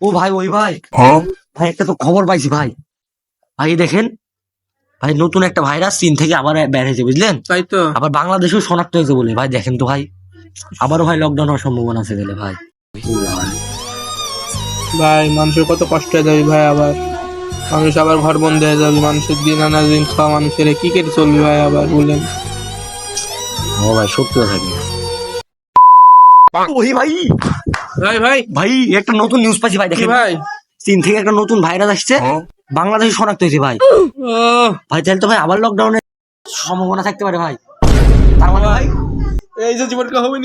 ও ভাই ওই ভাই। ভাই একটা তো খবর পাইছি ভাই। ভাই দেখেন ভাই নতুন একটা ভাইরাস চীন থেকে আবার বের হয়েছে বুঝলেন? তাই তো। আবার বাংলাদেশেও শনাক্ত হয়েছে বলে ভাই দেখেন তো ভাই। আবারও ভাই লকডাউন হওয়ার সম্ভাবনা আছে গেলে ভাই। ভাই মানুষের কত কষ্ট হয়ে যাবে ভাই আবার। মানুষ আবার ঘর বন্ধ হয়ে যাবে মানুষের দিন আনা দিন খাওয়া মানুষের কি কেটে চলবে ভাই আবার বললেন ও ভাই সত্যি কথা কি? ওই ভাই! ভাই ভাই। ভাই একটা নতুন নিউজ পাচ্ছি ভাই দেখি দেখেন। ভাই? চীন থেকে একটা নতুন ভাইরাস আসছে। বাংলাদেশে শনাক্ত হয়েছে ভাই। ভাই তাহলে তো ভাই আবার লকডাউনের সম্ভাবনা থাকতে পারে ভাই। তার মানে ভাই এই যে জীবনটা হবে